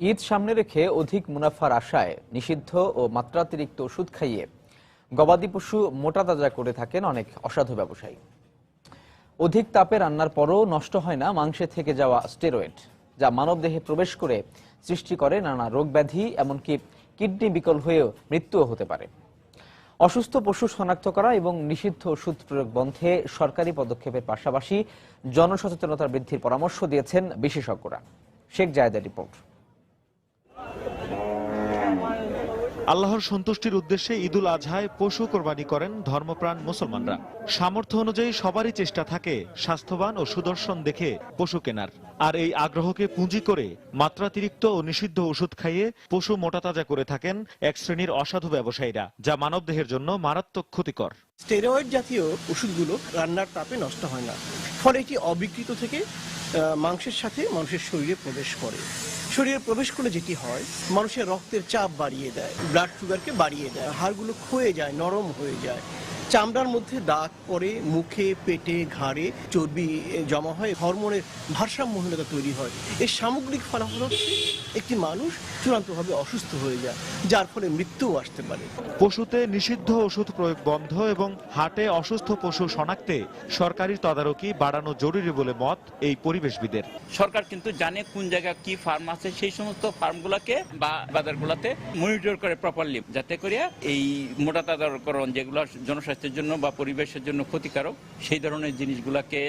ঈদ সামনে রেখে অধিক মুনাফার আশায় নিষিদ্ধ ও মাত্রাতিরিক্ত ওষুধ খাইয়ে গবাদি পশু মোটা তাজা করে থাকেন অনেক অসাধু ব্যবসায়ী। অধিক তাপে রান্নার পরও নষ্ট হয় না মাংসে থেকে যাওয়া স্টেরয়েড, যা মানবদেহে প্রবেশ করে সৃষ্টি করে নানা রোগ ব্যাধি এমনকি কিডনি বিকল হয়েও মৃত্যুও হতে পারে। অসুস্থ পশু শনাক্ত করা এবং নিষিদ্ধ ওষুধ প্রয়োগ বন্ধে সরকারি পদক্ষেপের পাশাপাশি জনসচেতনতা বৃদ্ধির পরামর্শ দিয়েছেন বিশেষজ্ঞরা। শেখ জায়দের রিপোর্ট। আল্লাহর সন্তুষ্টির উদ্দেশ্যে ঈদুল আজহায় পশু কোরবানি করেন ধর্মপ্রাণ মুসলমানরা। সামর্থ্য অনুযায়ী সবারই চেষ্টা থাকে স্বাস্থ্যবান ও সুদর্শন দেখে পশু কেনার। আর এই আগ্রহকে পুঁজি করে মাত্রাতিরিক্ত ও নিষিদ্ধ ওষুধ খাইয়ে পশু মোটাতাজা করে থাকেন এক শ্রেণির অসাধু ব্যবসায়ীরা, যা মানবদেহের জন্য মারাত্মক ক্ষতিকর। স্টেরয়েড জাতীয় ওষুধগুলো রান্নার তাপে নষ্ট হয় না। ফলে এটি অবিকৃত থেকে মাংসের সাথে মানুষের শরীরে প্রবেশ করে। শরীরে প্রবেশ করলে যেটি হয়, মানুষের রক্তের চাপ বাড়িয়ে দেয় ব্লাড সুগারকে বাড়িয়ে দেয়, হাড়গুলো ক্ষয়ে যায়, নরম হয়ে যায়। চামড়ার মধ্যে দাগ পরে মুখে পেটে ঘাড়ে চর্বি জমা হয় হরমোনের ভারসাম্যহীনতা তৈরি হয়। এর সামগ্রিক ফলাফল হচ্ছে একটি মানুষ চূড়ান্তভাবে অসুস্থ হয়ে যায় যার ফলে মৃত্যুও আসতে পারে। পশুতে নিষিদ্ধ ওষুধ প্রয়োগ বন্ধ এবং হাটে অসুস্থ পশু শনাক্তে সরকারি তদারকি বাড়ানো জরুরি বলে মত এই পরিবেশবিদের। সরকার কিন্তু জানে কোন জায়গায় কি ফার্ম আছে সেই সমস্ত ফার্মগুলোকে বা বাজারগুলোতে মনিটর করে প্রপারলি যাতে করে এই মোটা তাজাকরণ যেগুলো জনস্বাস্থ্যের জন্য বা পরিবেশের জন্য ক্ষতিকারক সেই ধরনের জিনিসগুলোকে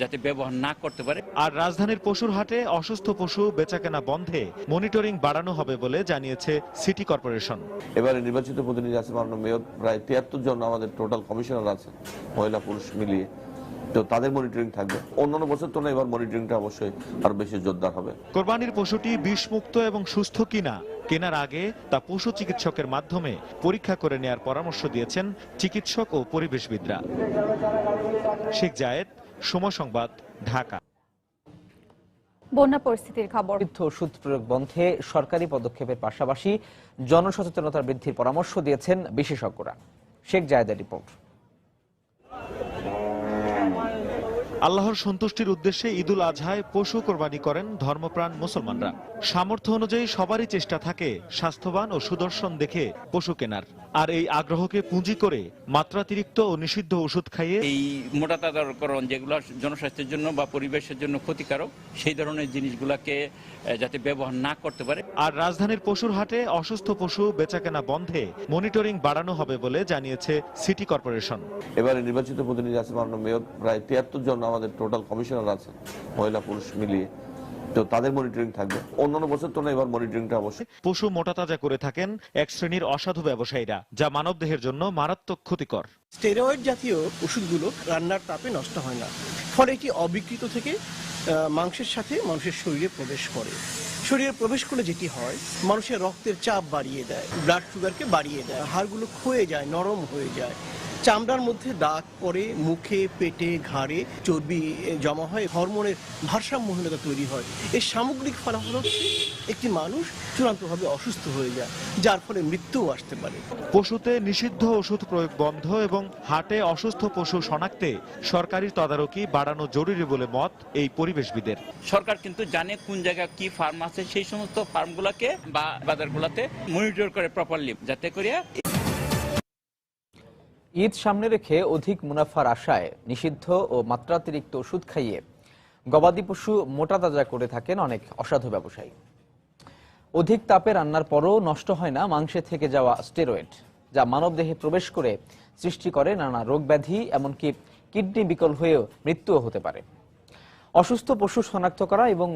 যাতে ব্যবহার না করতে পারে। আর রাজধানীর পশুর হাটে অসুস্থ পশু বেচাকেনা বন্ধে মনিটরিং বাড়ানো হবে বলে জানিয়েছে সিটি কর্পোরেশন। এবারে নির্বাচিত প্রতিনিধি আছে মাননীয় মেয়র প্রায় তিয়াত্তর জন আমাদের টোটাল কমিশনার আছে মহিলা পুরুষ মিলিয়ে। তো তাদের মনিটরিং থাকবে। অন্যান্য বছর তো এবার মনিটরিংটা অবশ্যই আরও বেশি জোরদার হবে। কোরবানির পশুটি বিষমুক্ত এবং সুস্থ কিনা কেনার আগে তা পশু চিকিৎসকের মাধ্যমে পরীক্ষা করে নেয়ার পরামর্শ দিয়েছেন চিকিৎসক ও পরিবেশবিদরা। শেখ জায়েদ সময় সংবাদ ঢাকা। বন্যা পরিস্থিতির খবর। ওষুধ প্রয়োগ বন্ধে সরকারি পদক্ষেপের পাশাপাশি জনসচেতনতা বৃদ্ধির পরামর্শ দিয়েছেন বিশেষজ্ঞরা। শেখ জায়দের রিপোর্ট। আল্লাহর সন্তুষ্টির উদ্দেশ্যে ঈদুল আজহায় পশু কোরবানি করেন ধর্মপ্রাণ মুসলমানরা। সামর্থ্য অনুযায়ী সবারই চেষ্টা থাকে স্বাস্থ্যবান ও সুদর্শন দেখে পশু কেনার। আর এই আগ্রহকে পুঁজি করে মাত্রাতিরিক্ত ও নিষিদ্ধ ওষুধ খাইয়ে এই মোটা তাজাকরণ যেগুলো জনস্বাস্থ্যের জন্য বা পরিবেশের জন্য ক্ষতিকারক সেই ধরনের জিনিসগুলোকে যাতে ব্যবহার না করতে পারে। আর রাজধানীর পশুর হাটে অসুস্থ পশু বেচাকেনা বন্ধে মনিটরিং বাড়ানো হবে বলে জানিয়েছে সিটি কর্পোরেশন। এবারে নির্বাচিত প্রতিনিধি আছে মাননীয় মেয়র প্রায় তিয়াত্তর জন আমাদের টোটাল কমিশনার আছে মহিলা পুরুষ মিলিয়ে। তো তাদের মনিটরিং থাকবে। অন্যান্য বছর তো এবার মনিটরিংটা অবশ্যই। পশু মোটাতাজা করে থাকেন এক শ্রেণির অসাধু ব্যবসায়ীরা যা মানবদেহের জন্য মারাত্মক ক্ষতিকর। স্টেরয়েড জাতীয় ওষুধগুলো রান্নার তাপে নষ্ট হয় না। ফলে এটি অবিকৃত থেকে আহ, মাংসের সাথে মানুষের শরীরে প্রবেশ করে। শরীরে প্রবেশ করলে যেটি হয় মানুষের রক্তের চাপ বাড়িয়ে দেয় ব্লাড সুগারকে বাড়িয়ে দেয় হাড়গুলো ক্ষয়ে যায় নরম হয়ে যায়। চামড়ার মধ্যে দাগ পরে মুখে পেটে ঘাড়ে চর্বি জমা হয় হরমোনের ভারসাম্যহীনতা তৈরি হয়। এর সামগ্রিক ফলাফল হচ্ছে একটি মানুষ চূড়ান্তভাবে অসুস্থ হয়ে যায় যার ফলে মৃত্যুও আসতে পারে। পশুতে নিষিদ্ধ ওষুধ প্রয়োগ বন্ধ এবং হাটে অসুস্থ পশু শনাক্তে সরকারি তদারকি বাড়ানো জরুরি বলে মত এই পরিবেশবিদের। সরকার কিন্তু জানে কোন জায়গায় কি ফার্ম আছে সেই সমস্ত ফার্মগুলোকে বা বাজারগুলোতে মনিটর করে প্রপারলি যাতে করে ঈদ সামনে রেখে অধিক মুনাফার আশায় নিষিদ্ধ ও মাত্রাতিরিক্ত ওষুধ খাইয়ে গবাদি পশু মোটা তাজা করে থাকেন অনেক অসাধু ব্যবসায়ী। অধিক তাপে রান্নার পরও নষ্ট হয় না মাংসে থেকে যাওয়া স্টেরয়েড, যা মানবদেহে প্রবেশ করে সৃষ্টি করে নানা রোগ ব্যাধি এমনকি কিডনি বিকল হয়েও মৃত্যুও হতে পারে। অসুস্থ পশু শনাক্ত করা এবং